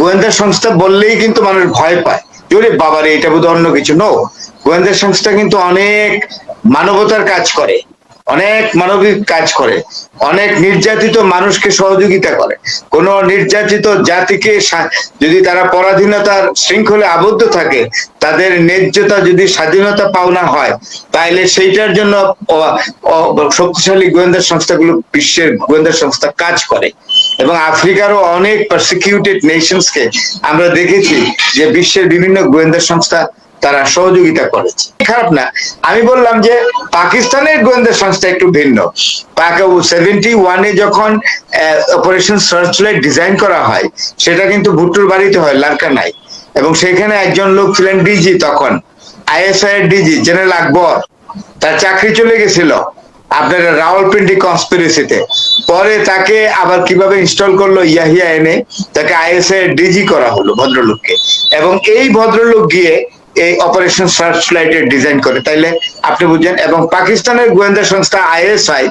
গোয়েন্দা সংস্থা বললেই কিন্তু মানুষ ভয় পায়। জোরে বাবারে, এটা বোধ অন্য কিছু। নো গোয়েন্দা সংস্থা কিন্তু অনেক মানবতার কাজ করে। অনেক মানবিক কাজ করে। অনেক নির্যাতিত মানুষকে সহযোগিতা করে। কোন নির্যাতিত জাতিকে যদি তারা পরাধীনতার শৃঙ্খলে আবদ্ধ থাকে, তাদের ন্যায্যতা যদি স্বাধীনতা পাওনা হয় তাহলে সেইটার জন্য শক্তিশালী গোয়েন্দা সংস্থাগুলো বিশ্বের গোয়েন্দা সংস্থা কাজ করে। এবং আফ্রিকারও অনেক পার্সিকিউটেড নেশনস কে আমরা দেখেছি যে বিশ্বের বিভিন্ন গোয়েন্দা সংস্থা তারা সহযোগিতা করেছে। খারাপ না। আমি বললাম যে পাকিস্তানের গোয়েন্দা সংস্থা একটু ভিন্ন। সেভেন্টি ওয়ানে যখন অপারেশন সার্চ লাইট ডিজাইন করা হয়, সেটা কিন্তু ভুট্টোর বাড়িতে হয় লারকানায় এবং সেখানে একজন লোক ছিলেন ডিজি তখন আইএসআই ডিজি, জেনারেল আকবর। তার চাকরি চলে গেছিল। আপনার রাওয়ালপিন্ডি কনস্পিরেসিতে পরে তাকে আবার কীভাবে ইনস্টল করল ইয়াহিয়া এনে, তাকে আইএসএ ডিজি করা হলো ভদ্রলোককে। এবং এই ভদ্রলোক গিয়ে এই অপারেশন সার্চ লাইটের ডিজাইন করে। তাইলে আপনি বুঝছেন এবং পাকিস্তানের গোয়েন্দা সংস্থা আইএসআই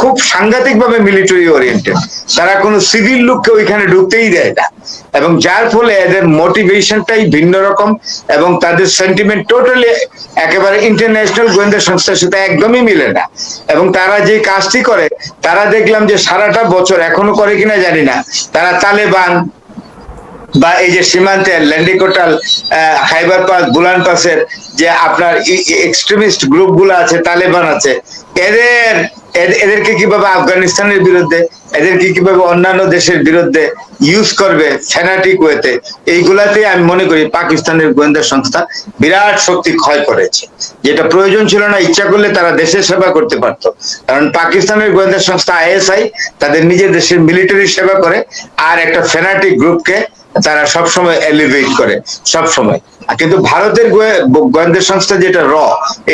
খুব সাংঘাতিক ভাবে মিলিটারি ওরিয়েন্টেড তারা কোনো সিভিল লোককে ওইখানে ঢুকতেই দেয় না। এবং যার ফলে এদের মোটিভেশনটাই ভিন্ন রকম, এবং তাদের সেন্টিমেন্ট টোটালি একেবারে ইন্টারন্যাশনাল গোয়েন্দা সংস্থার সাথে একদমই মিলে না। এবং তারা যে কাজটি করে, তারা দেখলাম যে সারাটা বছর এখনও করে কিনা জানি না। তারা তালেবান বা এই যে সীমান্তে ল্যান্ডিকোটাল খাইবার পাস বুলান পাসের যে আপনার এক্সট্রিমিস্ট গ্রুপগুলো আছে, তালেবান আছে, এদের এদেরকে কীভাবে আফগানিস্তানের বিরুদ্ধে, এদেরকে কীভাবে অন্যান্য দেশের বিরুদ্ধে ইউজ করবে ফ্যানাটিক ওয়েতে এইগুলাতে আমি মনে করি পাকিস্তানের গোয়েন্দা সংস্থা বিরাট শক্তি ক্ষয় করেছে। যেটা প্রয়োজন ছিল না, ইচ্ছা করলে তারা দেশের সেবা করতে পারতো। কারণ পাকিস্তানের গোয়েন্দা সংস্থা আইএসআই তাদের নিজের দেশের মিলিটারি সেবা করে, আর একটা ফ্যানাটিক গ্রুপকে তারা সবসময় এলিভেট করে সব সময় কিন্তু ভারতের গোয়েন্দা সংস্থা যেটা র,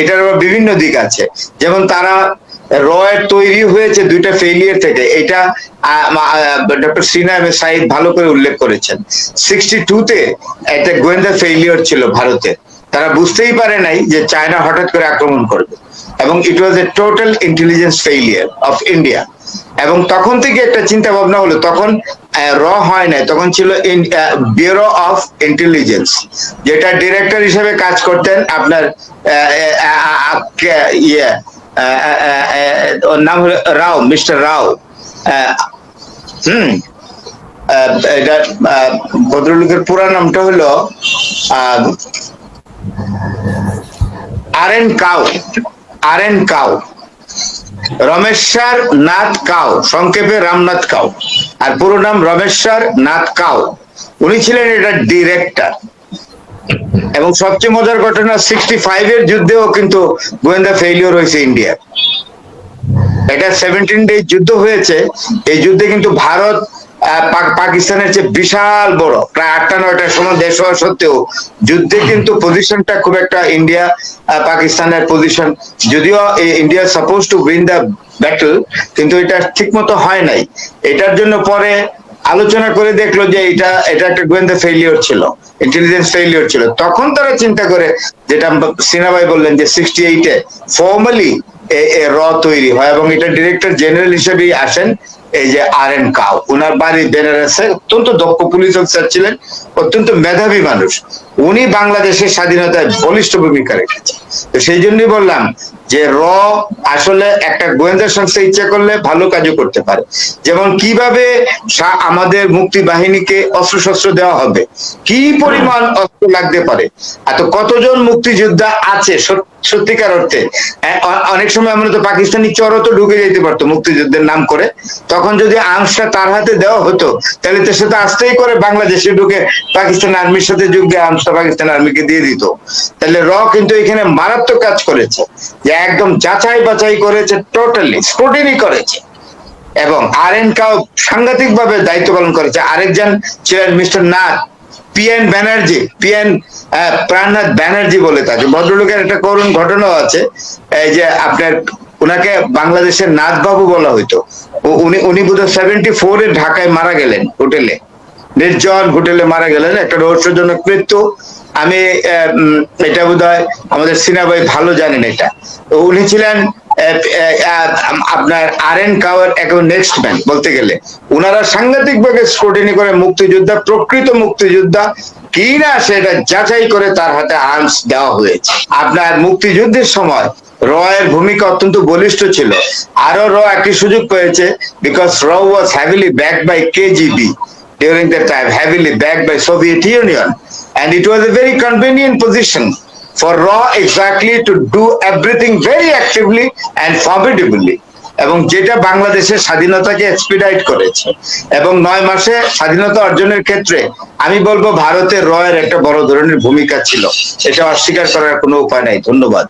এটার আবার বিভিন্ন দিক আছে। যেমন তারা র এর তৈরি হয়েছে দুইটা ফেলিয়ার থেকে। এটা ডক্টর সিনা এম সাইদ ভালো করে উল্লেখ করেছেন। সিক্সটি টুতে একটা গোয়েন্দা ফেলিয়ার ছিল ভারতের। তারা বুঝতেই পারে নাই যে চায়না হঠাৎ করে আক্রমণ করবে। এবং it was a total intelligence failure of India এবং তখন থেকে একটা চিন্তা ভাবনা হলো, তখন র হয় নাই, তখন ছিল ব্যুরো অফ ইন্টেলিজেন্স যেটা ডিরেক্টর হিসেবে কাজ করতেন আপনার ইয়ে ওর নাম হলো রাও মিস্টার রাও। হুম এটা ভদ্রলোকের পুরা নামটা হলো R N Kao R N Kao, Rameshwar Nath Kao, সংক্ষেপে রামনাথ কাউ। আর পুরো নাম রমেশ্বর নাথ কাউ। উনি ছিলেন এটা ডিরেক্টর এবং সবচেয়ে মজার ঘটনা সিক্সটি ফাইভ এর যুদ্ধেও কিন্তু গোয়েন্দা ফেইলিওর হয়েছে ইন্ডিয়ার এটা সেভেন্টিন ডে যুদ্ধ হয়েছে। এই যুদ্ধে কিন্তু ভারত পাকিস্তানের চেয়ে বিশাল বড়। প্রায় আটটা, নয়টার সময় দেশ হওয়া সত্ত্বেও যুদ্ধে কিন্তু পজিশনটা খুব একটা ইন্ডিয়া পাকিস্তানের পজিশন যদিও India suppose to win the battle কিন্তু এটা ঠিক মতো হয় নাই। এটার জন্য পরে আলোচনা করে দেখল যে এটা এটা একটা গোয়েন্দা ফেলিওর ছিল ইন্টেলিজেন্স ফেলিওর ছিল। তখন তারা চিন্তা করে, যেটা সিনাভাই বললেন যে সিক্সটি এইটে ফর্মালি র তৈরি হয় এবং এটা ডিরেক্টর জেনারেল হিসেবেই আসেন, এই যে আর এন কাউ ওনার বাড়ি বেনারসে অত্যন্ত দক্ষ পুলিশ অফিসার ছিলেন, অত্যন্ত মেধাবী মানুষ। উনি বাংলাদেশের স্বাধীনতায় বলিষ্ঠ ভূমিকা রেখেছেন। তো সেই জন্যই বললাম যে র আসলে একটা গোয়েন্দা সংস্থা ইচ্ছা করলে ভালো কাজও করতে পারে। যেমন কীভাবে আমাদের মুক্তি বাহিনীকে অস্ত্রশস্ত্র দেওয়া হবে? কি পরিমাণ অস্ত্র লাগতে পারে? এত কতজন মুক্তিযোদ্ধা আছে সত্যিকার অর্থে? অনেক সময় আমরা তো পাকিস্তানি চরও তো ঢুকে যেতে পারতো মুক্তিযুদ্ধের নাম করে। তখন যদি আর্মসটা তার হাতে দেওয়া হতো, তাহলে তো সেটা আস্তেই করে বাংলাদেশে ঢুকে পাকিস্তান আর্মির সাথে যোগ আর্মসটা পাকিস্তান আর্মিকে দিয়ে দিত। তাহলে র কিন্তু এখানে মারাত্মক কাজ করেছে। যে একদম যাচাই বাছাই করেছে টোটালি স্ক্রুটিনি করেছে। এবং আর এন কাউ সাংঘাতিক ভাবে দায়িত্ব পালন করেছে। আরেকজন ছিলেন mister Nath PN Banerjee PN Prannath Banerjee বলে তাকে। ভদ্রলোকের একটা করুণ ঘটনাও আছে। এই যে আপনার ওনাকে বাংলাদেশের নাথ বাবু বলা হইতো। উনি উনি বোধহয় সেভেন্টি ফোর এ ঢাকায় মারা গেলেন হোটেলে। নির্জন হোটেলে মারা গেলেন। একটা রহস্যজনক মৃত্যু। আমি এটা বোধ হয় আমাদের সিনা ভাই ভালো জানেন এটা। উনি ছিলেন আপনার আর এন কাওয়ার এখন নেক্সট ম্যান বলতে গেলে। ওনারা সাংঘাতিক ভাবে স্ক্রুটিনি করে মুক্তিযোদ্ধা, প্রকৃত মুক্তিযোদ্ধা, কি না সেটা যাচাই করে তার হাতে আর্মস দেওয়া হয়েছে। আপনার মুক্তিযুদ্ধের সময় রয়ের ভূমিকা অত্যন্ত বলিষ্ঠ ছিল। আরও র একটি সুযোগ পেয়েছে বিকজ র was heavily back by KGB during that time heavily backed by Soviet Union and it was a very convenient position for RAW exactly to do everything very actively and formidably এবং যেটা বাংলাদেশের স্বাধীনতাকে expedite করেছে এবং নয় মাসে স্বাধীনতা অর্জনের ক্ষেত্রে আমি বলব ভারতের রয়ের একটা বড় ধরনের ভূমিকা ছিল এটা অস্বীকার করার কোনো উপায় নাই ধন্যবাদ